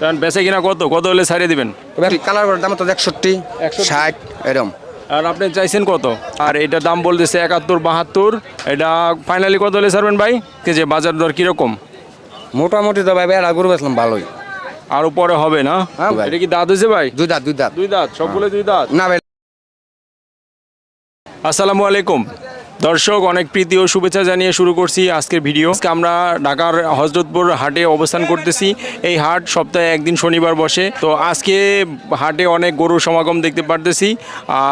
কারণ বেচে কিনা কত? কত হলে ছাড়িয়ে দিবেন? কালার করার দাম তো একষট্টি 61 ষাট এরম। আর আপনি চাইছেন কত? আর এটা দাম বলতেছে একাত্তর বাহাত্তর। এটা ফাইনালি কত হলে ছাড়বেন ভাই? যে বাজার দর কীরকম? মোটামুটি তো ভাই বেড়া গরু বেচলাম ভালোই। আর উপরে হবে না? হ্যাঁ ভাই। এটা কি দাঁত হয়েছে ভাই? দুই দাঁত দুই দাঁত। দুই দাঁত সবগুলো দুই দাঁত? না ভাই। আসসালামু আলাইকুম। দর্শক অনেক প্রীতি ও শুভেচ্ছা জানিয়ে শুরু করছি আজকের ভিডিও। আজকে আমরা ঢাকার হজরতপুর হাটে অবস্থান করতেছি। এই হাট সপ্তাহে একদিন শনিবার বসে। তো আজকে হাটে অনেক গরুর সমাগম দেখতে পারতেছি।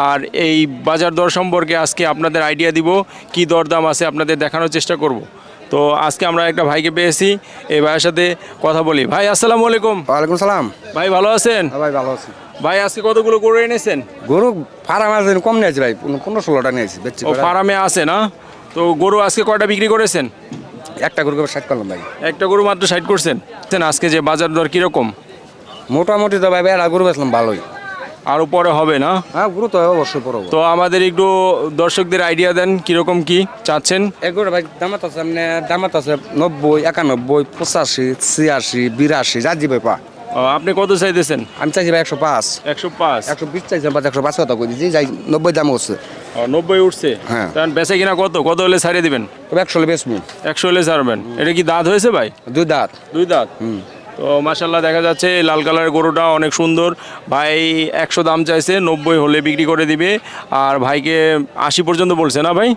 আর এই বাজার দর সম্পর্কে আজকে আপনাদের আইডিয়া দিব। কি দরদাম আছে আপনাদের দেখানোর চেষ্টা করব। তো আজকে আমরা একটা ভাইকে পেয়েছি। এই ভাইয়ের সাথে কথা বলি। ভাই আসসালামু আলাইকুম। ওয়ালাইকুম সালাম। ভাই ভালো আছেন? হ্যাঁ ভাই ভালো আছি। ভাই আজকে কতগুলো গরু এনেছেন? গরু ফার্ম আছে কম নিয়েছি ভাই পনেরো- ষোলোটা নিয়েছি ও ফার্মে আছে না? তো গরু আজকে কয়টা বিক্রি করেছেন? একটা গরু ষাট করলাম ভাই। একটা গরু মাত্র সাইড করছেন। আজকে যে বাজার দর কীরকম? মোটামুটি তো ভাই বেড়া গরু বেচলাম ভালোই। আর পরে হবে না? হ্যাঁ গরু তো অবশ্যই পড়ব তো আমাদের একটু দর্শকদের আইডিয়া দেন কীরকম কি চাচ্ছেন? এগুলো ভাই দামাত আছে মানে দামাত আছে নব্বই একানব্বই পঁচাশি ছিয়াশি বিরাশি যা দিবে পা। আপনি কত চাইতেছেন? আমি চাইছি ভাই একশো পাঁচ। একশো পাঁচ? একশো বিশ চাইছিলাম পাঁচ একশো পাঁচ কথা কই দিচ্ছি যাই নব্বই দাম হচ্ছে নব্বই উঠছে? হ্যাঁ। তখন বেচে কিনা কত? কত হলে ছাড়িয়ে দিবেন? তবে একশো হলে বেচবো। একশো হলে ছাড়বেন। এটা কি দাঁত হয়েছে ভাই? দুই দাঁত। দুই দাঁত? হুম। তো মাসাল্লাহ দেখা যাচ্ছে লাল কালারের গরুটা অনেক সুন্দর। ভাই একশো দাম চাইছে নব্বই হলে বিক্রি করে দিবে। আর ভাইকে আশি পর্যন্ত বলছে না ভাই?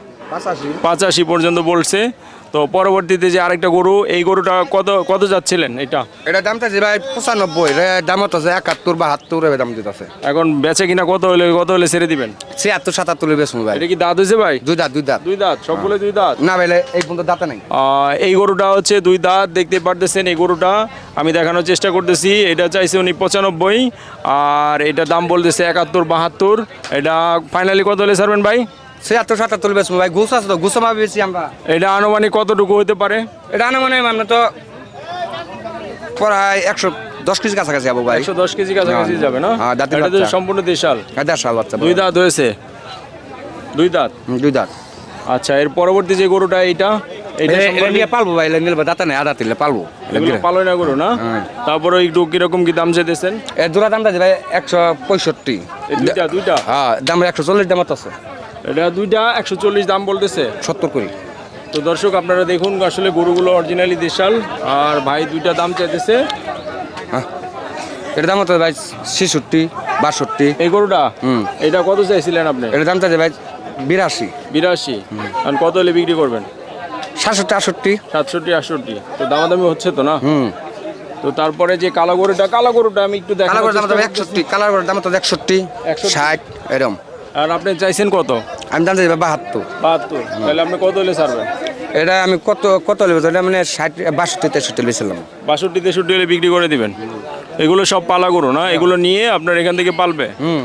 পাঁচাশি পর্যন্ত বলছে। তো পরবর্তীতে যে আরেকটা গরু এই গরুটা কত কত যাচ্ছিলেন এটা? এটা দাম চাইছি ভাই পঁচানব্বই দামত আছে একাত্তর বাহাত্তর দাম দিতে আছে এখন বেচে কিনা কত হলে কত হলে ছেড়ে দিবেন? ছিয়াত্তর সাতাত্তর বেচবো ভাই। এটা কি দাঁত হয়েছে ভাই? দুই দাঁত দুই দাঁত। দুই দাঁত সবগুলো দুই দাঁত? না ভাই এই পর্যন্ত দাঁতে নাই। এই গরুটা হচ্ছে দুই দাঁত দেখতে পারতেছেন এই গরুটা। আমি দেখানোর চেষ্টা করতেছি এটা চাইছে উনি পঁচানব্বই আর এটা দাম বলতেছে একাত্তর বাহাত্তর। এটা ফাইনালি কত হলে ছাড়বেন ভাই? ছিয়াত্তর সাতাত্তর বেচবো ভাই ঘুষ আছে তো ঘুষো ভাবে বেশি আমরা। এটা আনুমানিক কতটুকু হতে পারে? এটা না আমরা তো প্রায় একশো দশ কেজি কাছাকাছি যাব ভাই। একশো দশ কেজি কাছাকাছি হ্যাঁ, যাবে না? হ্যাঁ, দাঁতের এটা তো বাচ্চা। সম্পূর্ণ দেশাল। হ্যাঁ দেড় বাচ্চা দুই দাঁত হয়েছে? দুই দাঁত? হুম, দুই দাঁত। আচ্ছা এর পরবর্তী যে গরুটা এইটা? এটা- এটা সম্পর্কে- নিয়ে পালবো ভাই এটা নিলে দাঁতে নেই আদা তিলে পালবো। এগুলো পালয় না গরু না। তারপরে একটু কীরকম কি দাম চাইতেছেন? এর জোড়া দামটা ভাই একশো পঁয়ষট্টি। এই দুইটা দুইটা? হ্যাঁ দাম একশো চল্লিশ দামত আছে। এটা দুইটা একশো চল্লিশ দাম বলতেছে। সত্তর করি। তো দর্শক আপনারা দেখুন আসলে গরুগুলো অরিজিনালি দেশাল আর ভাই দুইটা দাম চাইতেছে। হ্যাঁ। এর দাম হতো ভাই ছেষট্টি বাষট্টি। এই গরুটা? হুম। এটা কত চাইছিলেন আপনি? এর দাম চাইছে ভাই বিরাশি। বিরাশি। আর কত হলে বিক্রি করবেন? সাতষট্টি আটষট্টি। সাতষট্টি আটষট্টি। তো দামাদামি হচ্ছে তো না? হুম। তো তারপরে যে কালো গরুটা কালো গরুটা আমি একটু দেখানোর দাম তো। একষট্টি কালার দাম তো একষট্টি 61 ষাট এরম। আর আপনি চাইছেন কত? আমি দাম চাইছি বাহাত্তর। বাহাত্তর। তাহলে আপনি কত হলে ছাড়বেন? এটা আমি কত কত নেব এটা মানে ষাট বাষট্টি তেষট্টি বেছিলাম বাষট্টি তেষট্টি হলে বিক্রি করে দিবেন। এগুলো সব পালা গরু না? এগুলো নিয়ে আপনার এখান থেকে পালবে? হুম।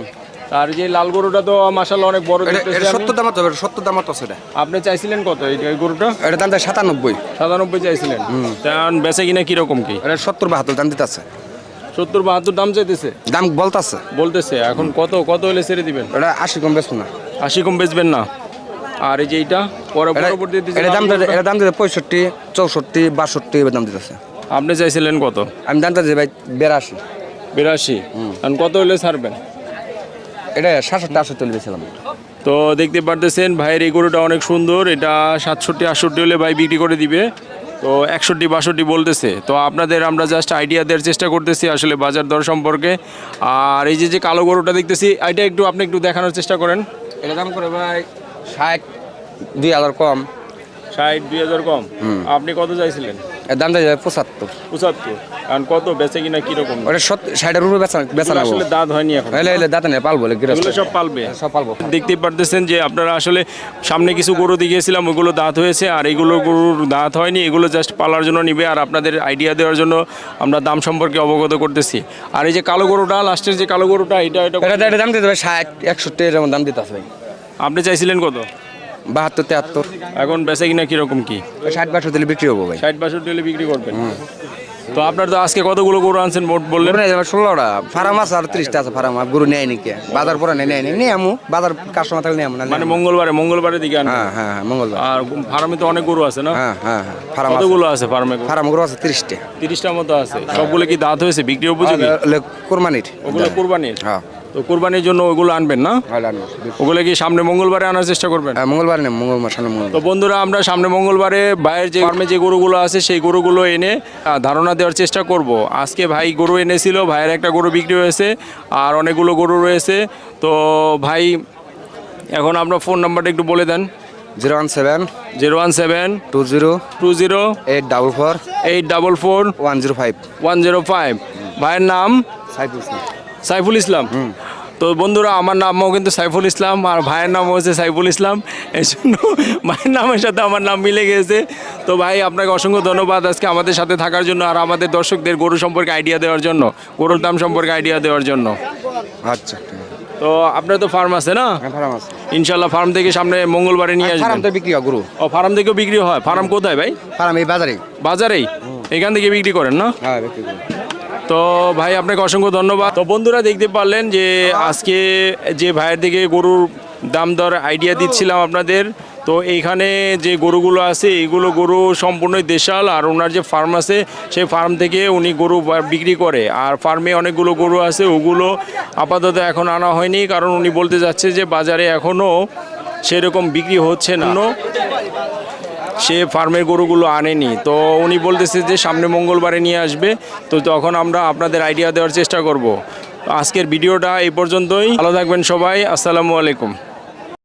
আর যে লাল গরুটা তো মাসাল্লাহ অনেক বড় এটা সত্তর দাম হবে সত্তর দাম আছে এটা। আপনি চাইছিলেন কত এই গরুটা? এটা দাম চাই সাতানব্বই। সাতানব্বই চাইছিলেন। তেমন বেচে কিনা কীরকম কি? এটা সত্তর বাহাত্তর দাম দিতে আছে। সত্তর বাহাত্তর দাম চাইতেছে। দাম বলতাছে। বলতেছে এখন কত কত হলে ছেড়ে দিবেন? এটা আশি কম বেশি না। আশি কম বেচবেন না। আর এই যে এইটা পরবর্তীতে এটা দাম এটা দাম দিতে পঁয়ষট্টি চৌষট্টি বাষট্টি এবার দাম দিতেছে। আপনি চাইছিলেন কত? আমি দামটা দিই ভাই বেরাশি। বিরাশি? এখন কত হলে ছাড়বেন? এটা সাতষট্টি আটষট্টি বেছিলাম তো দেখতে পারতেছেন ভাইয়ের এই গরুটা অনেক সুন্দর। এটা সাতষট্টি আটষট্টি হলে ভাই বিক্রি করে দিবে। তো একষট্টি বাষট্টি বলতেছে। তো আপনাদের আমরা জাস্ট আইডিয়া দেওয়ার চেষ্টা করতেছি আসলে বাজার দর সম্পর্কে। আর এই যে যে কালো গরুটা দেখতেছি, এটা একটু আপনি একটু দেখানোর চেষ্টা করেন। এটা দাম করে ভাই ষাট, দুই হাজার কম। ষাট দুই হাজার কম। আপনি কত চাইছিলেন? দাম দেয় পঁচাত্তর। পঁচাত্তর। কারণ কত বেচে কিনা কীরকম? ওটা সত্তর ষাটের উপরে বেচা বেচা আসলে দাঁত হয়নি এখন। এলে এলে দাঁতে নেই পালবো সব পালবে। সব পালবো। দেখতেই পারতেছেন যে আপনারা আসলে সামনে কিছু গরু দেখিয়েছিলাম ওগুলো দাঁত হয়েছে আর এগুলো গরুর দাঁত হয়নি এগুলো জাস্ট পালার জন্য নিবে আর আপনাদের আইডিয়া দেওয়ার জন্য আমরা দাম সম্পর্কে অবগত করতেছি। আর এই যে কালো গরুটা লাস্টের যে কালো গরুটা এটা এটা দাম দিতে ভাই ষাট একষট্টি এরকম দাম দিতে ভাই আপনি চাইছিলেন কত? বাহাত্তর তেহাত্তর। এখন বেচে কিনা কীরকম কি? ষাট বাষট্টি দিলে বিক্রি হব ভাই। ষাট বাষট্টি হলে বিক্রি করবেন। তো আপনার তো আজকে কতগুলো গরু আনছেন মোট বললেন? ষোলোটা। ফার্ম আছে আর ত্রিশটা আছে ফার্ম গরু নেয় নাকি বাজার পরে নেই নেই নিয়ে আমু। বাজার কাস্টমার থাকলে আমু না মানে মঙ্গলবারে মঙ্গলবারের দিকে হ্যাঁ হ্যাঁ হ্যাঁ মঙ্গলবার। আর ফার্মে তো অনেক গরু আছে না? হ্যাঁ হ্যাঁ হ্যাঁ ফার্ম কতগুলো আছে ফার্মে ফার্ম গরু আছে ত্রিশটা। তিরিশটার মতো আছে। সবগুলো কি দাঁত হয়েছে? বিক্রি উপযোগী কোরবানির। ওগুলো কুরবানির? হ্যাঁ। তো কুরবানির জন্য ওগুলো আনবেন না? আনব। ওগুলো কি সামনে মঙ্গলবারে আনার চেষ্টা করবেন? হ্যাঁ, মঙ্গলবার নেই মঙ্গলবার সামনে তো বন্ধুরা আমরা সামনে মঙ্গলবারে বাইরের যে ফার্মে যে গরুগুলো আছে সেই গরুগুলো এনে ধারণা দেওয়ার চেষ্টা করব। আজকে ভাই গরু এনেছিল ভাইয়ের একটা গরু বিক্রি হয়েছে আর অনেকগুলো গরু রয়েছে। তো ভাই এখন আপনার ফোন নাম্বারটা একটু বলে দেন। Zero one seven zero one seven two zero two zero eight double four eight double four one zero five. One zero five. ভাইয়ের নাম? সাইফুল সাইফুল ইসলাম। তো বন্ধুরা আমার নামও কিন্তু সাইফুল ইসলাম আর ভাইয়ের নাম হচ্ছে সাইফুল ইসলাম। এই জন্য ভাইয়ের নামের সাথে আমার নাম মিলে গেছে। তো ভাই আপনাকে অসংখ্য ধন্যবাদ আজকে আমাদের সাথে থাকার জন্য আর আমাদের দর্শকদের গরু সম্পর্কে আইডিয়া দেওয়ার জন্য গরুর দাম সম্পর্কে আইডিয়া দেওয়ার জন্য। আচ্ছা তো আপনার তো ফার্ম আছে না? হ্যাঁ ফার্ম আছে। ইনশাল্লাহ ফার্ম থেকে সামনে মঙ্গলবারে নিয়ে ফার্ম আসবেন। তো বিক্রি হয় গরু? ও ফার্ম থেকেও বিক্রি হয়। ফার্ম কোথায় ভাই? ফার্ম এই বাজারে বাজারেই? এখান থেকে বিক্রি করেন না? হ্যাঁ বিক্রি করি। তো ভাই, আপনাকে অসংখ্য ধন্যবাদ। তো বন্ধুরা দেখতে পারলেন যে আজকে যে ভাইয়ের দিকে গরুর দাম দর আইডিয়া দিচ্ছিলাম আপনাদের, তো এইখানে যে গরুগুলো আছে, এইগুলো গরু সম্পূর্ণই দেশাল আর ওনার যে ফার্ম আছে, সেই ফার্ম থেকে উনি গরু বিক্রি করে। আর ফার্মে অনেকগুলো গরু আছে, ওগুলো আপাতত এখন আনা হয়নি, কারণ উনি বলতে যাচ্ছে যে বাজারে এখনও সেরকম বিক্রি হচ্ছে না। সে ফার্মের গরুগুলো আনেনি। তো উনি বলতেছে যে সামনে মঙ্গলবারে নিয়ে আসবে। তো তখন আমরা আপনাদের আইডিয়া দেওয়ার চেষ্টা করব। আজকের ভিডিওটা এই পর্যন্তই। ভালো থাকবেন সবাই। আসসালামু আলাইকুম।